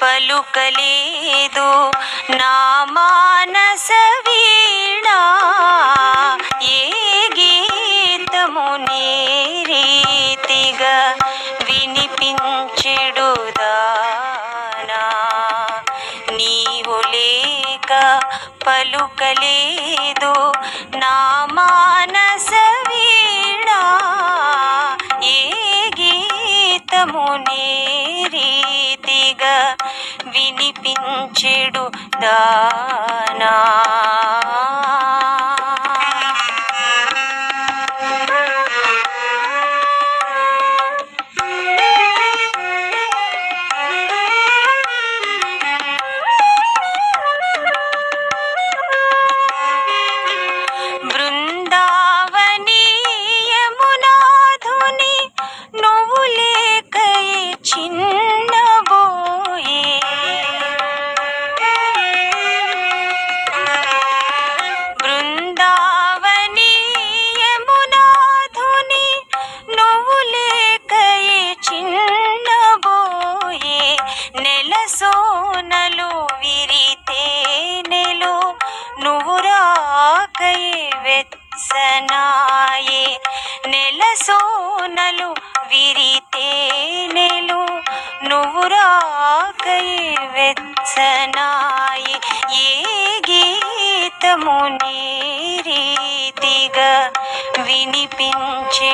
పలుకలేదు. నా మానస వీణ ఏ గీతము నీ రీతిగా వినిపించెడుదానా నీవు లేక పలుకలేదు. నా మానస వీణ ఏ గీతము నీ వినిపించెడు దానా. సోనలు విరితేనెలు నువ్వు రాకై వెచ్చనాయి. ఏ గీతము నీ రీతిగా వినిపించే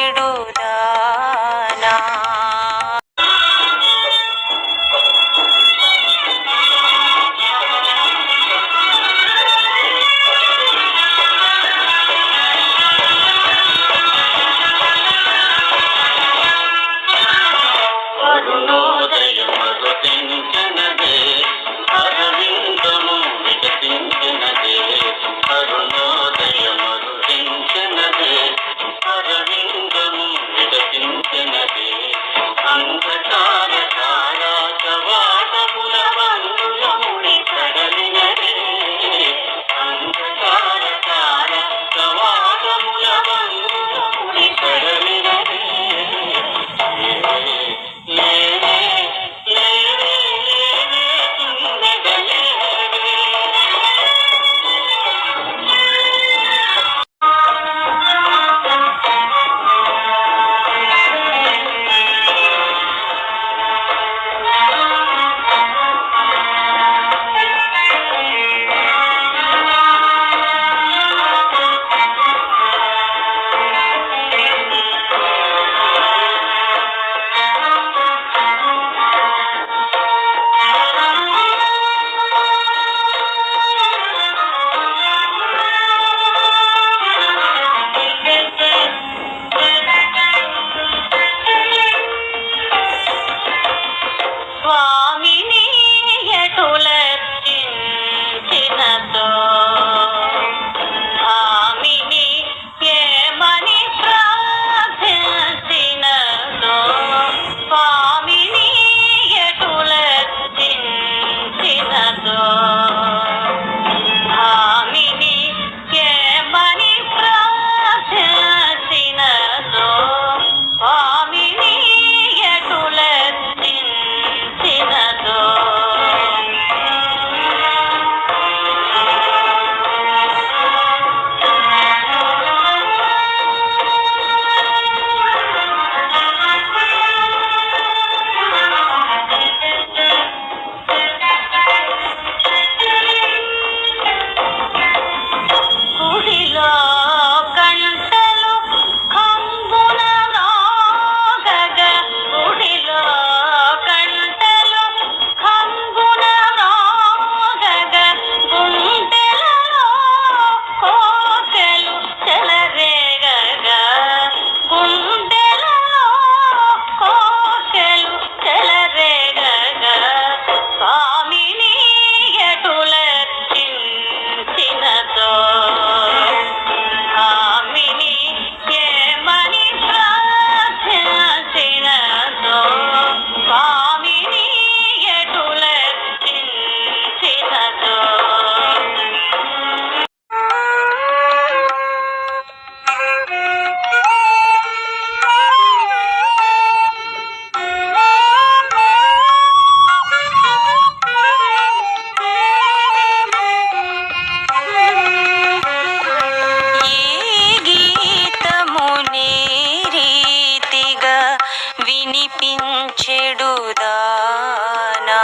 నడిపించెడుదానా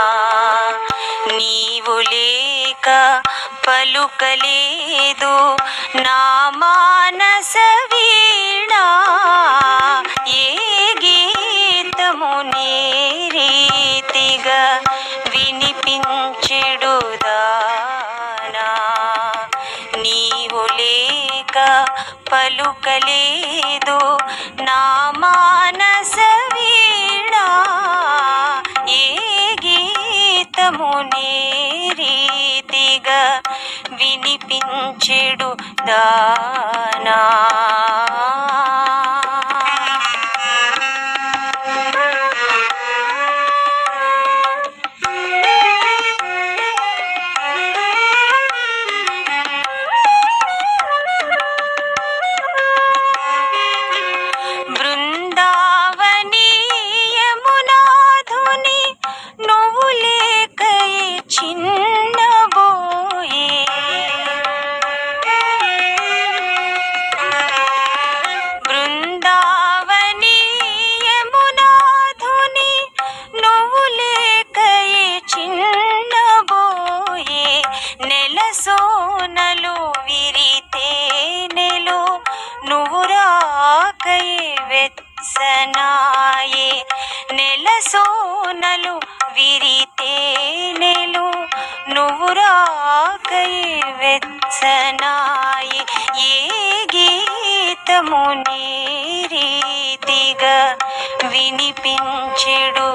నీవు లేక పలుకలేదు నా మానస వీణా. ఏ గీతము నేరీతిగా వినిపించెడు నీవు లేక పలుకలేదు నా మా నడిపించెడు దానా. సోనలు విరితేనెలు నువ్వు రాకై వెచ్చనాయి. ఏ గీతము నీ రీతిగా వినిపించెడు